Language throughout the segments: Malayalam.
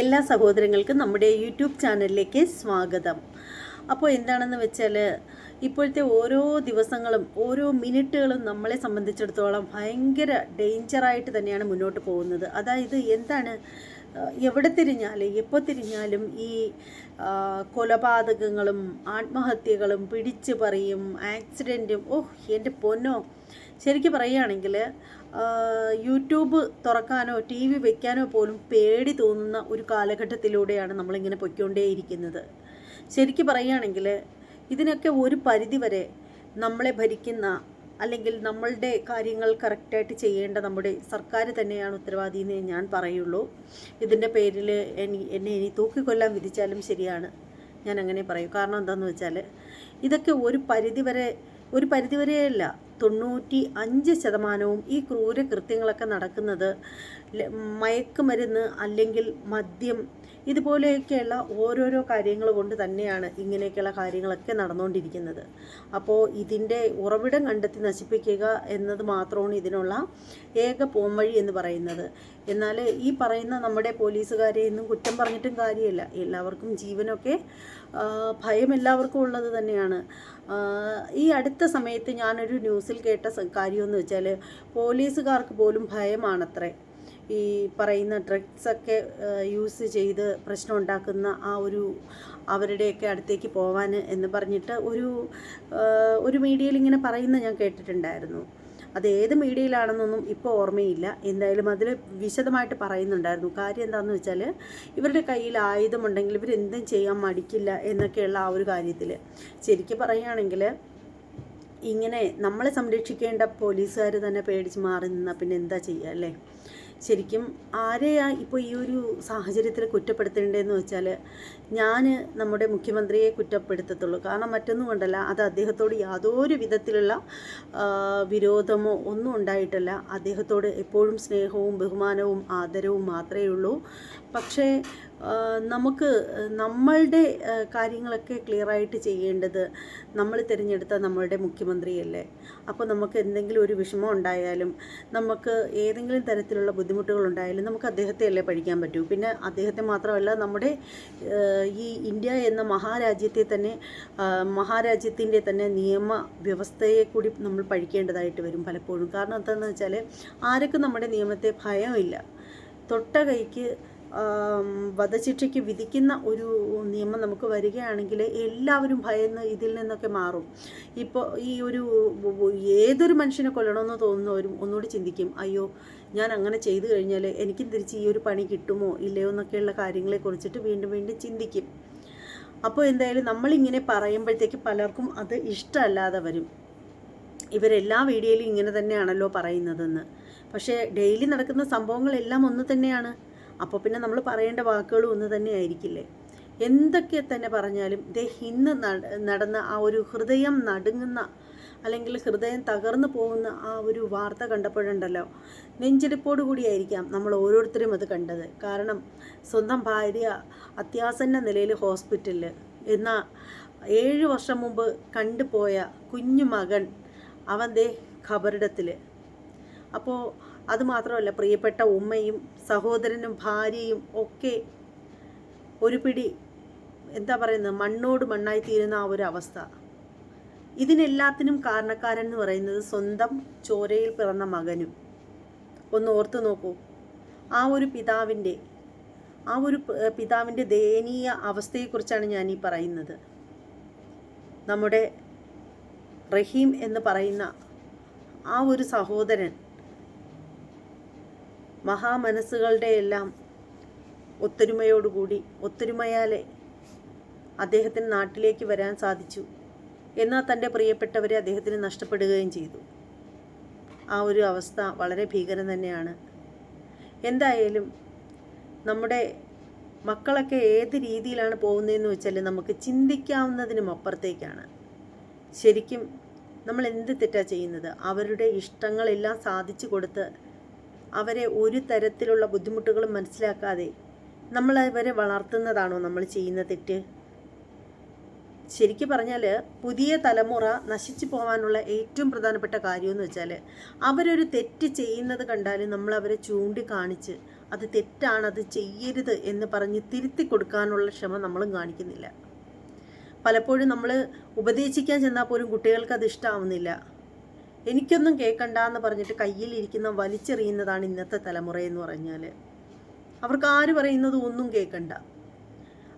എല്ലാ സഹോദരങ്ങൾക്കും നമ്മുടെ യൂട്യൂബ് ചാനലിലേക്ക് സ്വാഗതം. അപ്പോൾ എന്താണെന്ന് വെച്ചാൽ ഇപ്പോഴത്തെ ഓരോ ദിവസങ്ങളും ഓരോ മിനിറ്റുകളും നമ്മളെ സംബന്ധിച്ചിടത്തോളം ഭയങ്കര ഡേഞ്ചറായിട്ട് തന്നെയാണ് മുന്നോട്ട് പോകുന്നത്. അതായത് എന്താണ് എവിടെ തിരിഞ്ഞാലും എപ്പോൾ തിരിഞ്ഞാലും ഈ കൊലപാതകങ്ങളും ആത്മഹത്യകളും പിടിച്ചു പറയും ആക്സിഡന്റും ഓഹ് എന്റെ പൊന്നോ. ശരിക്കും പറയുകയാണെങ്കിൽ യൂട്യൂബ് തുറക്കാനോ ടി വി വെക്കാനോ പോലും പേടി തോന്നുന്ന ഒരു കാലഘട്ടത്തിലൂടെയാണ് നമ്മളിങ്ങനെ പൊയ്ക്കൊണ്ടേയിരിക്കുന്നത്. ശരിക്കും പറയുകയാണെങ്കിൽ ഇതിനൊക്കെ ഒരു പരിധിവരെ നമ്മളെ ഭരിക്കുന്ന അല്ലെങ്കിൽ നമ്മളുടെ കാര്യങ്ങൾ കറക്റ്റായിട്ട് ചെയ്യേണ്ട നമ്മുടെ സർക്കാർ തന്നെയാണ് ഉത്തരവാദി എന്നേ ഞാൻ പറയുള്ളൂ. ഇതിന്റെ പേരിൽ എനി എന്നെ ഇനി തൂക്കിക്കൊല്ലാൻ വിധിച്ചാലും ശരിയാണ്. ഞാൻ അങ്ങനെ പറയും. കാരണം എന്താണെന്ന് വെച്ചാൽ ഇതൊക്കെ ഒരു പരിധിവരെ ഒരു പരിധിവരെയല്ല തൊണ്ണൂറ്റി അഞ്ച് ശതമാനവും ഈ ക്രൂര കൃത്യങ്ങളൊക്കെ നടക്കുന്നത് മയക്കുമരുന്ന് അല്ലെങ്കിൽ മദ്യം ഇതുപോലെയൊക്കെയുള്ള ഓരോരോ കാര്യങ്ങൾ കൊണ്ട് തന്നെയാണ് ഇങ്ങനെയൊക്കെയുള്ള കാര്യങ്ങളൊക്കെ നടന്നുകൊണ്ടിരിക്കുന്നത്. അപ്പോൾ ഇതിന്റെ ഉറവിടം കണ്ടെത്തി നശിപ്പിക്കുക എന്നത് മാത്രമാണ് ഇതിനുള്ള ഏക പോംവഴി എന്ന് പറയുന്നത്. എന്നാൽ ഈ പറയുന്ന നമ്മുടെ പോലീസുകാരെ ഒന്നും കുറ്റം പറഞ്ഞിട്ടും കാര്യമില്ല. എല്ലാവർക്കും ജീവനൊക്കെ ഭയം എല്ലാവർക്കും ഉള്ളത് തന്നെയാണ്. ഈ അടുത്ത സമയത്ത് ഞാനൊരു ന്യൂസിൽ കേട്ട കാര്യമെന്ന് വെച്ചാൽ പോലീസുകാർക്ക് പോലും ഭയമാണത്രേ. ഈ പറയുന്ന ഡ്രഗ്സൊക്കെ യൂസ് ചെയ്ത് പ്രശ്നം ഉണ്ടാക്കുന്ന ആ ഒരു അവരുടെയൊക്കെ അടുത്തേക്ക് പോവാൻ എന്ന് പറഞ്ഞിട്ട് ഒരു ഒരു മീഡിയയിൽ ഇങ്ങനെ പറയുന്ന ഞാൻ കേട്ടിട്ടുണ്ടായിരുന്നു. അത് ഏത് മീഡിയയിലാണെന്നൊന്നും ഇപ്പോൾ ഓർമ്മയില്ല. എന്തായാലും അതിൽ വിശദമായിട്ട് പറയുന്നുണ്ടായിരുന്നു. കാര്യം എന്താണെന്ന് വെച്ചാൽ ഇവരുടെ കയ്യിൽ ആയുധമുണ്ടെങ്കിൽ ഇവരെന്തും ചെയ്യാൻ മടിക്കില്ല എന്നൊക്കെയുള്ള ആ ഒരു കാര്യത്തിൽ. ശരിക്കും പറയുകയാണെങ്കിൽ ഇങ്ങനെ നമ്മളെ സംരക്ഷിക്കേണ്ട പോലീസുകാർ തന്നെ പേടിച്ച് മാറി നിന്നാൽ പിന്നെ എന്താ ചെയ്യുക അല്ലേ? ശരിക്കും ആരെയാ ഇപ്പോൾ ഈ ഒരു സാഹചര്യത്തിൽ കുറ്റപ്പെടുത്തേണ്ടതെന്ന് വെച്ചാൽ ഞാൻ നമ്മുടെ മുഖ്യമന്ത്രിയെ കുറ്റപ്പെടുത്തത്തുള്ളൂ. കാരണം മറ്റൊന്നും കൊണ്ടല്ല അത് അദ്ദേഹത്തോട് യാതൊരു വിധത്തിലുള്ള വിരോധമോ ഒന്നും ഉണ്ടായിട്ടല്ല. അദ്ദേഹത്തോട് എപ്പോഴും സ്നേഹവും ബഹുമാനവും ആദരവും മാത്രമേ ഉള്ളൂ. പക്ഷേ നമുക്ക് നമ്മളുടെ കാര്യങ്ങളൊക്കെ ക്ലിയറായിട്ട് ചെയ്യേണ്ടത് നമ്മൾ തിരഞ്ഞെടുത്ത നമ്മളുടെ മുഖ്യമന്ത്രിയല്ലേ. അപ്പോൾ നമുക്ക് എന്തെങ്കിലും ഒരു വിഷമം ഉണ്ടായാലും നമുക്ക് ഏതെങ്കിലും തരത്തിലുള്ള ബുദ്ധിമുട്ടുകൾ ഉണ്ടായാലും നമുക്ക് അദ്ദേഹത്തെ അല്ലേ പഠിക്കാൻ പറ്റൂ. പിന്നെ അദ്ദേഹത്തെ മാത്രമല്ല നമ്മുടെ ഈ ഇന്ത്യ എന്ന മഹാരാജ്യത്തെ തന്നെ മഹാരാജ്യത്തിന്റെ തന്നെ നിയമ വ്യവസ്ഥയെ കൂടി നമ്മൾ പഠിക്കേണ്ടതായിട്ട് വരും പലപ്പോഴും. കാരണം എന്താണെന്ന് വെച്ചാൽ ആരൊക്കെ നമ്മുടെ നിയമത്തെ ഭയമില്ല. തൊട്ട കൈക്ക് വധശിക്ഷയ്ക്ക് വിധിക്കുന്ന ഒരു നിയമം നമുക്ക് വരികയാണെങ്കിൽ എല്ലാവരും ഭയന്ന് ഇതിൽ നിന്നൊക്കെ മാറും. ഇപ്പോൾ ഈ ഒരു ഏതൊരു മനുഷ്യനെ കൊല്ലണമെന്ന് തോന്നുന്നവരും ഒന്നുകൂടി ചിന്തിക്കും. അയ്യോ ഞാൻ അങ്ങനെ ചെയ്തു കഴിഞ്ഞാൽ എനിക്കും തിരിച്ച് ഈ ഒരു പണി കിട്ടുമോ ഇല്ലയോ എന്നൊക്കെയുള്ള കാര്യങ്ങളെ കുറിച്ചിട്ട് വീണ്ടും വീണ്ടും ചിന്തിക്കും. അപ്പോൾ എന്തായാലും നമ്മളിങ്ങനെ പറയുമ്പോഴത്തേക്ക് പലർക്കും അത് ഇഷ്ടമല്ലാതെ വരും. ഇവരെല്ലാ വീഡിയോയിലും ഇങ്ങനെ തന്നെയാണല്ലോ പറയുന്നതെന്ന്. പക്ഷേ ഡെയിലി നടക്കുന്ന സംഭവങ്ങളെല്ലാം ഒന്ന് തന്നെയാണ്. അപ്പോൾ പിന്നെ നമ്മൾ പറയേണ്ട വാക്കുകളും ഒന്ന് തന്നെ ആയിരിക്കില്ലേ? എന്തൊക്കെ തന്നെ പറഞ്ഞാലും ദേ ഇന്ന് നട- നടന്ന ആ ഒരു ഹൃദയം നടുങ്ങുന്ന അല്ലെങ്കിൽ ഹൃദയം തകർന്നു പോകുന്ന ആ ഒരു വാർത്ത കണ്ടപ്പോഴുണ്ടല്ലോ. നെഞ്ചെടുപ്പോടു കൂടിയായിരിക്കാം നമ്മൾ ഓരോരുത്തരും അത് കണ്ടത്. കാരണം സ്വന്തം ഭാര്യ അത്യാസന്ന നിലയിൽ ഹോസ്പിറ്റലിൽ എന്നാൽ ഏഴ് വർഷം മുമ്പ് കണ്ടുപോയ കുഞ്ഞു മകൻ അവൻ ദേ ഖബറിടത്തിൽ അപ്പോൾ അതുമാത്രമല്ല പ്രിയപ്പെട്ട ഉമ്മയും സഹോദരനും ഭാര്യയും ഒക്കെ ഒരു പിടി എന്താ പറയുന്നത് മണ്ണോട് മണ്ണായി തീരുന്ന ആ ഒരു അവസ്ഥ. ഇതിനെല്ലാത്തിനും കാരണക്കാരൻ എന്ന് പറയുന്നത് സ്വന്തം ചോരയിൽ പിറന്ന മകനും. ഒന്ന് ഓർത്തു നോക്കൂ. ആ ഒരു പിതാവിന്റെ ആ ഒരു പിതാവിന്റെ ദയനീയ അവസ്ഥയെക്കുറിച്ചാണ് ഞാൻ ഈ പറയുന്നത്. നമ്മുടെ റഹീം എന്ന് പറയുന്ന ആ ഒരു സഹോദരൻ മഹാമനസ്സുകളുടെ എല്ലാം ഒത്തൊരുമയോടുകൂടി ഒത്തൊരുമയാലെ അദ്ദേഹത്തിന് നാട്ടിലേക്ക് വരാൻ സാധിച്ചു. എന്നാൽ തന്റെ പ്രിയപ്പെട്ടവരെ അദ്ദേഹത്തിന് നഷ്ടപ്പെടുകയും ചെയ്തു. ആ ഒരു അവസ്ഥ വളരെ ഭീകരം തന്നെയാണ്. എന്തായാലും നമ്മുടെ മക്കളൊക്കെ ഏത് രീതിയിലാണ് പോകുന്നതെന്ന് വെച്ചാൽ നമുക്ക് ചിന്തിക്കാവുന്നതിനും അപ്പുറത്തേക്കാണ്. ശരിക്കും നമ്മൾ എന്ത് തെറ്റാണ് ചെയ്യുന്നത്? അവരുടെ ഇഷ്ടങ്ങളെല്ലാം സാധിച്ചു കൊടുത്ത് അവരെ ഒരു തരത്തിലുള്ള ബുദ്ധിമുട്ടുകളും മനസ്സിലാക്കാതെ നമ്മൾ അവരെ വളർത്തുന്നതാണോ നമ്മൾ ചെയ്യുന്ന തെറ്റ്? ശരിക്കും പറഞ്ഞാൽ പുതിയ തലമുറ നശിച്ചു പോകാനുള്ള ഏറ്റവും പ്രധാനപ്പെട്ട കാര്യമെന്ന് വെച്ചാൽ അവരൊരു തെറ്റ് ചെയ്യുന്നത് കണ്ടാൽ നമ്മൾ അവരെ ചൂണ്ടിക്കാണിച്ച് അത് തെറ്റാണ് അത് ചെയ്യരുത് എന്ന് പറഞ്ഞ് തിരുത്തി കൊടുക്കാനുള്ള ക്ഷമ നമ്മളും കാണിക്കുന്നില്ല. പലപ്പോഴും നമ്മൾ ഉപദേശിക്കാൻ ചെന്നാൽ പോലും കുട്ടികൾക്ക് അത് ഇഷ്ടമാവുന്നില്ല എനിക്കൊന്നും കേൾക്കണ്ട എന്ന് പറഞ്ഞിട്ട് കയ്യിലിരിക്കുന്ന വലിച്ചെറിയുന്നതാണ് ഇന്നത്തെ തലമുറ എന്ന് പറഞ്ഞാൽ അവർക്ക് ആര് പറയുന്നത് ഒന്നും കേൾക്കണ്ട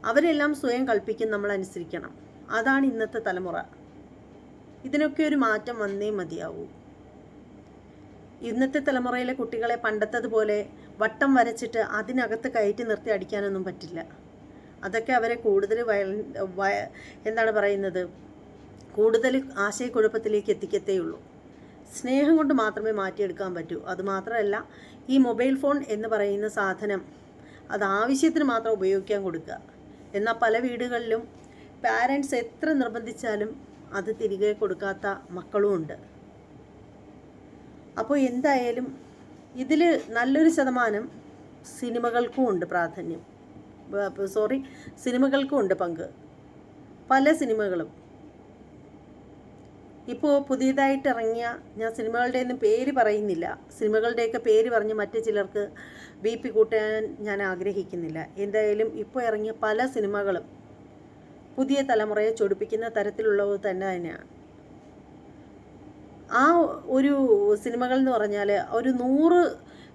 അവരെല്ലാം സ്വയം കൽപ്പിക്കും നമ്മൾ അനുസരിക്കണം. അതാണ് ഇന്നത്തെ തലമുറ. ഇതിനൊക്കെ ഒരു മാറ്റം വന്നേ മതിയാവൂ. ഇന്നത്തെ തലമുറയിലെ കുട്ടികളെ പണ്ടത്തതുപോലെ വട്ടം വരച്ചിട്ട് അതിനകത്ത് കയറ്റി നിർത്തി അടിക്കാനൊന്നും പറ്റില്ല. അതൊക്കെ അവരെ കൂടുതൽ എന്താണ് പറയുന്നത്? കൂടുതൽ ആശയക്കുഴപ്പത്തിലേക്ക് എത്തിക്കത്തേയുള്ളൂ സ്നേഹം കൊണ്ട് മാത്രമേ മാറ്റിയെടുക്കാൻ പറ്റൂ. അതുമാത്രമല്ല ഈ മൊബൈൽ ഫോൺ എന്ന് പറയുന്ന സാധനം അത് ആവശ്യത്തിന് മാത്രം ഉപയോഗിക്കാൻ കൊടുക്കുക. എന്നാൽ പല വീടുകളിലും പാരൻസ് എത്ര നിർബന്ധിച്ചാലും അത് തിരികെ കൊടുക്കാത്ത മക്കളുമുണ്ട് അപ്പോൾ എന്തായാലും ഇതിൽ നല്ലൊരു ശതമാനം സിനിമകൾക്കും ഉണ്ട് പ്രാധാന്യം. സോറി സിനിമകൾക്കും ഉണ്ട് പങ്ക്. പല സിനിമകളും. ഇപ്പോൾ പുതിയതായിട്ട് ഇറങ്ങിയ ഞാൻ സിനിമകളുടെ ഒന്നും പേര് പറയുന്നില്ല. സിനിമകളുടെയൊക്കെ പേര് പറഞ്ഞ് മറ്റു ചിലർക്ക് ബി പി കൂട്ടാൻ ഞാൻ ആഗ്രഹിക്കുന്നില്ല. എന്തായാലും ഇപ്പോൾ ഇറങ്ങിയ പല സിനിമകളും പുതിയ തലമുറയെ ചൊടിപ്പിക്കുന്ന തരത്തിലുള്ളത് തന്നെ തന്നെയാണ് ആ ഒരു സിനിമകൾ എന്ന് പറഞ്ഞാൽ ഒരു നൂറ്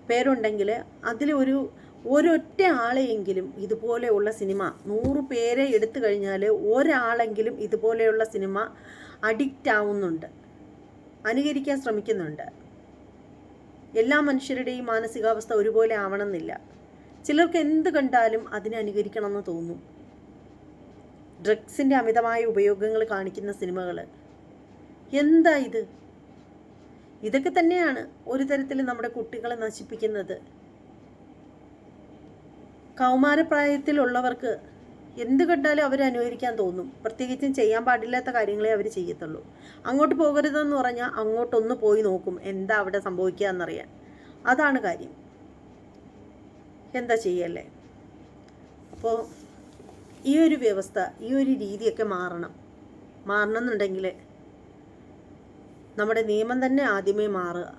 പേരുണ്ടെങ്കിൽ അതിൽ ഒരു ഒരൊറ്റ ആളെയെങ്കിലും ഇതുപോലെയുള്ള സിനിമ നൂറ് പേരെ എടുത്തു കഴിഞ്ഞാൽ ഒരാളെങ്കിലും ഇതുപോലെയുള്ള സിനിമ അഡിക്റ്റ് ആവുന്നുണ്ട് അനുകരിക്കാൻ ശ്രമിക്കുന്നുണ്ട്. എല്ലാ മനുഷ്യരുടെയും മാനസികാവസ്ഥ ഒരുപോലെ ആവണമെന്നില്ല. ചിലർക്ക് എന്ത് കണ്ടാലും അതിനെ അനുകരിക്കണമെന്ന് തോന്നും. ഡ്രഗ്സിന്റെ അമിതമായ ഉപയോഗങ്ങൾ കാണിക്കുന്ന സിനിമകൾ എന്താ ഇത്? ഇതൊക്കെ തന്നെയാണ് ഒരു തരത്തിൽ നമ്മുടെ കുട്ടികളെ നശിപ്പിക്കുന്നത്. കൗമാരപ്രായത്തിലുള്ളവർക്ക് എന്ത് കണ്ടാലും അവർ അനുകരിക്കാൻ തോന്നും. പ്രത്യേകിച്ചും ചെയ്യാൻ പാടില്ലാത്ത കാര്യങ്ങളെ അവർ ചെയ്യത്തുള്ളൂ. അങ്ങോട്ട് പോകരുതെന്ന് പറഞ്ഞാൽ അങ്ങോട്ടൊന്ന് പോയി നോക്കും. എന്താ അവിടെ സംഭവിക്കുക എന്നറിയാൻ അതാണ് കാര്യം. എന്താ ചെയ്യല്ലേ? അപ്പോൾ ഈ ഒരു വ്യവസ്ഥ ഈ ഒരു രീതിയൊക്കെ മാറണം. മാറണം എന്നുണ്ടെങ്കിൽ നമ്മുടെ നിയമം തന്നെ ആദ്യമേ മാറുക.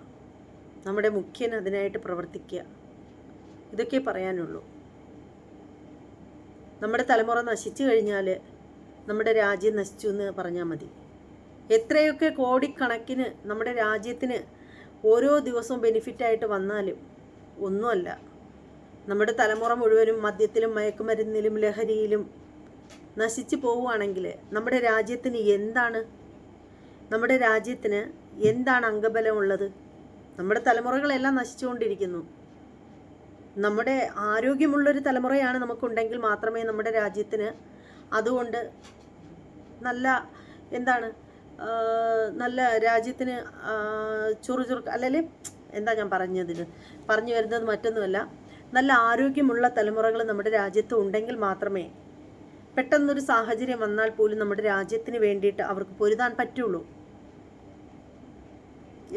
നമ്മുടെ മുഖ്യൻ അതിനായിട്ട് പ്രവർത്തിക്കുക. ഇതൊക്കെ പറയാനുള്ളൂ. നമ്മുടെ തലമുറ നശിച്ചു കഴിഞ്ഞാൽ നമ്മുടെ രാജ്യം നശിച്ചു എന്ന് പറഞ്ഞാൽ മതി. എത്രയൊക്കെ കോടിക്കണക്കിന് നമ്മുടെ രാജ്യത്തിന് ഓരോ ദിവസവും ബെനിഫിറ്റായിട്ട് വന്നാലും ഒന്നുമല്ല. നമ്മുടെ തലമുറ മുഴുവനും മദ്യത്തിലും മയക്കുമരുന്നിലും ലഹരിയിലും നശിച്ചു പോവുകയാണെങ്കിൽ നമ്മുടെ രാജ്യത്തിന് എന്താണ്? നമ്മുടെ രാജ്യത്തിന് എന്താണ് അംഗബലമുള്ളത് നമ്മുടെ തലമുറകളെല്ലാം നശിച്ചുകൊണ്ടിരിക്കുന്നു. നമ്മുടെ ആരോഗ്യമുള്ളൊരു തലമുറയാണ് നമുക്കുണ്ടെങ്കിൽ മാത്രമേ നമ്മുടെ രാജ്യത്തിന് അതുകൊണ്ട് നല്ല എന്താണ് നല്ല രാജ്യത്തിന് ചുറു ചുറുചുറുക്ക് അല്ലെങ്കിൽ എന്താ ഞാൻ പറഞ്ഞതിന് പറഞ്ഞു വരുന്നത് മറ്റൊന്നുമല്ല. നല്ല ആരോഗ്യമുള്ള തലമുറകൾ നമ്മുടെ രാജ്യത്ത് ഉണ്ടെങ്കിൽ മാത്രമേ പെട്ടെന്നൊരു സാഹചര്യം വന്നാൽ പോലും നമ്മുടെ രാജ്യത്തിന് വേണ്ടിയിട്ട് അവർക്ക് പൊരുതാൻ പറ്റുള്ളൂ.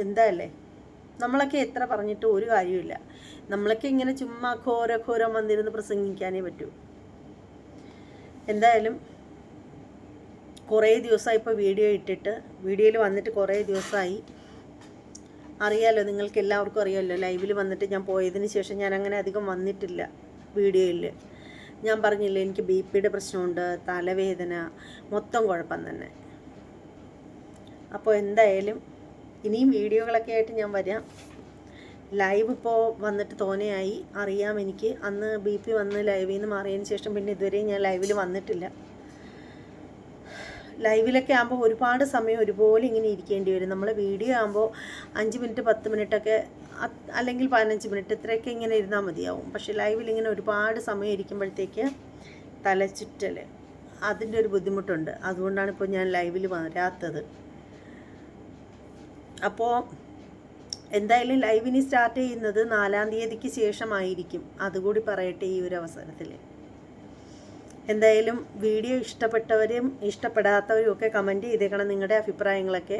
എന്താ അല്ലേ? നമ്മളൊക്കെ എത്ര പറഞ്ഞിട്ട് ഒരു കാര്യമില്ല നമ്മളൊക്കെ ഇങ്ങനെ ചുമ്മാ ഘോര ഘോരം വന്നിരുന്ന് പ്രസംഗിക്കാനേ പറ്റൂ. എന്തായാലും കുറേ ദിവസമായി ഇപ്പോൾ വീഡിയോ ഇട്ടിട്ട് വീഡിയോയിൽ വന്നിട്ട് കുറേ ദിവസമായി. അറിയാലോ നിങ്ങൾക്ക് എല്ലാവർക്കും അറിയാമല്ലോ ലൈവിൽ വന്നിട്ട് ഞാൻ പോയതിന് ശേഷം ഞാൻ അങ്ങനെ അധികം വന്നിട്ടില്ല വീഡിയോയിൽ. ഞാൻ പറഞ്ഞില്ല എനിക്ക് ബി പിയുടെ പ്രശ്നമുണ്ട് തലവേദന മൊത്തം കുഴപ്പം തന്നെ. അപ്പോൾ എന്തായാലും ഇനിയും വീഡിയോകളൊക്കെ ആയിട്ട് ഞാൻ വരാം. ലൈവ് ഇപ്പോൾ വന്നിട്ട് തോനെയായി. അറിയാം എനിക്ക്. അന്ന് ബി പി വന്ന് ലൈവിൽ നിന്ന് മാറിയതിന് ശേഷം പിന്നെ ഇതുവരെയും ഞാൻ ലൈവിൽ വന്നിട്ടില്ല. ലൈവിലൊക്കെ ആകുമ്പോൾ ഒരുപാട് സമയം ഒരുപോലെ ഇങ്ങനെ ഇരിക്കേണ്ടി വരും. നമ്മൾ വീഡിയോ ആകുമ്പോൾ അഞ്ച് മിനിറ്റ് പത്ത് മിനിറ്റൊക്കെ അല്ലെങ്കിൽ പതിനഞ്ച് മിനിറ്റ് ഇത്രയൊക്കെ ഇങ്ങനെ ഇരുന്നാൽ മതിയാവും. പക്ഷേ ലൈവിൽ ഇങ്ങനെ ഒരുപാട് സമയം ഇരിക്കുമ്പോഴത്തേക്ക് തലചുറ്റൽ അതിന്റെ ഒരു ബുദ്ധിമുട്ടുണ്ട്. അതുകൊണ്ടാണ് ഇപ്പോൾ ഞാൻ ലൈവിൽ വരാത്തത്. അപ്പോൾ എന്തായാലും ലൈവിന് സ്റ്റാർട്ട് ചെയ്യുന്നത് നാലാം തീയതിക്ക് ശേഷമായിരിക്കും. അതുകൂടി പറയട്ടെ ഈ ഒരു അവസരത്തിൽ എന്തായാലും വീഡിയോ ഇഷ്ടപ്പെട്ടവരും ഇഷ്ടപ്പെടാത്തവരും ഒക്കെ കമന്റ് ചെയ്തേക്കണം നിങ്ങളുടെ അഭിപ്രായങ്ങളൊക്കെ.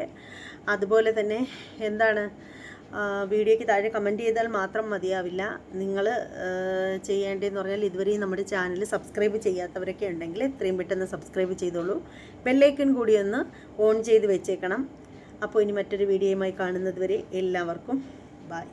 അതുപോലെ തന്നെ എന്താണ് വീഡിയോയ്ക്ക് താഴെ കമന്റ് ചെയ്താൽ മാത്രം മതിയാവില്ല. നിങ്ങൾ ചെയ്യേണ്ടതെന്ന് പറഞ്ഞാൽ ഇതുവരെയും നമ്മുടെ ചാനൽ സബ്സ്ക്രൈബ് ചെയ്യാത്തവരൊക്കെ ഉണ്ടെങ്കിൽ എത്രയും പെട്ടെന്ന് സബ്സ്ക്രൈബ് ചെയ്തോളൂ. ബെല്ലൈക്കൺ കൂടി ഒന്ന് ഓൺ ചെയ്ത് വെച്ചേക്കണം. അപ്പോൾ ഇനി മറ്റൊരു വീഡിയോയുമായി കാണുന്നത് വരെ എല്ലാവർക്കും ബായ്